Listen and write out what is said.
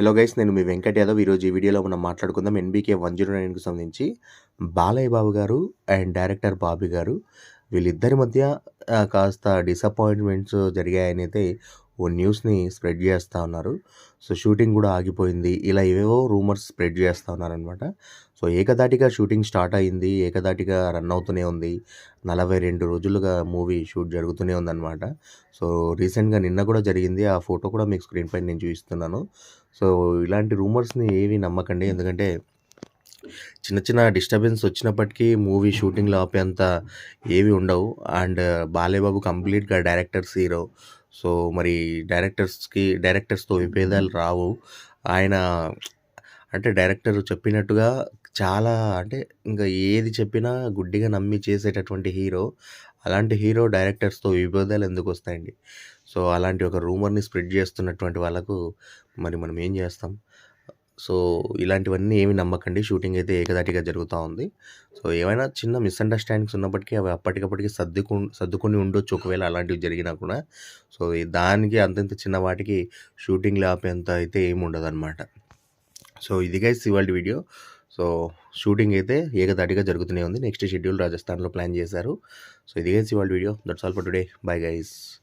Hello guys నేను మీ వెంకట్ యాదవ్. ఈరోజు ఈ వీడియోలో మనం మాట్లాడుకుందాం ఎన్బీకే వన్ జీరో నైన్కి సంబంధించి బాలయ్య బాబు గారు అండ్ డైరెక్టర్ బాబీ గారు. వీళ్ళిద్దరి మధ్య కాస్త డిసప్పాయింట్మెంట్స్ జరిగాయని అయితే ఓ న్యూస్ని స్ప్రెడ్ చేస్తూ ఉన్నారు. సో షూటింగ్ కూడా ఆగిపోయింది. ఇలా ఏవేవో రూమర్స్ స్ప్రెడ్ చేస్తూ ఉన్నారనమాట సో ఏకదాటిగా షూటింగ్ స్టార్ట్ అయింది. ఏకదాటిగా రన్ అవుతూనే ఉంది. నలభై రెండు రోజులుగా మూవీ షూట్ జరుగుతూనే ఉందన్నమాట. సో రీసెంట్గా నిన్న కూడా జరిగింది. ఆ ఫోటో కూడా మీకు స్క్రీన్ పైన నేను చూపిస్తున్నాను. సో ఇలాంటి రూమర్స్ని ఏవి నమ్మకండి. ఎందుకంటే చిన్న చిన్న డిస్టర్బెన్స్ వచ్చినప్పటికీ మూవీ షూటింగ్లో ఆపేంత ఏవి ఉండవు. అండ్ బాలేబాబు కంప్లీట్గా డైరెక్టర్స్ హీరో సో మరి డైరెక్టర్స్కి డైరెక్టర్స్తో విభేదాలు రావు. ఆయన అంటే డైరెక్టర్ చెప్పినట్టుగా చాలా అంటే ఇంకా ఏది చెప్పినా గుడ్డిగా నమ్మి చేసేటటువంటి హీరో. అలాంటి హీరో డైరెక్టర్స్తో విభేదాలు ఎందుకు వస్తాయండి? సో అలాంటి ఒక రూమర్ని స్ప్రెడ్ చేస్తున్నటువంటి వాళ్ళకు మరి మనం ఏం చేస్తాం? సో ఇలాంటివన్నీ ఏమి నమ్మకండి. షూటింగ్ అయితే ఏకదాటిగా జరుగుతూ ఉంది. సో ఏమైనా చిన్న మిస్అండర్స్టాండింగ్స్ ఉన్నప్పటికీ అవి అప్పటికప్పటికి సర్దుకు సర్దుకొని ఉండొచ్చు ఒకవేళ అలాంటివి జరిగినా కూడా. సో దానికి అంతంత చిన్న వాటికి షూటింగ్ ఆపేంత అయితే ఏమి ఉండదు అనమాట సో ఇది గైస్ ఇవాళ వీడియో. సో షూటింగ్ అయితే ఏకదాటిగా జరుగుతూనే ఉంది. నెక్స్ట్ షెడ్యూల్ రాజస్థాన్లో ప్లాన్ చేశారు. సో ఇది గైస్ ఇవాళ video. That's all for today. Bye guys.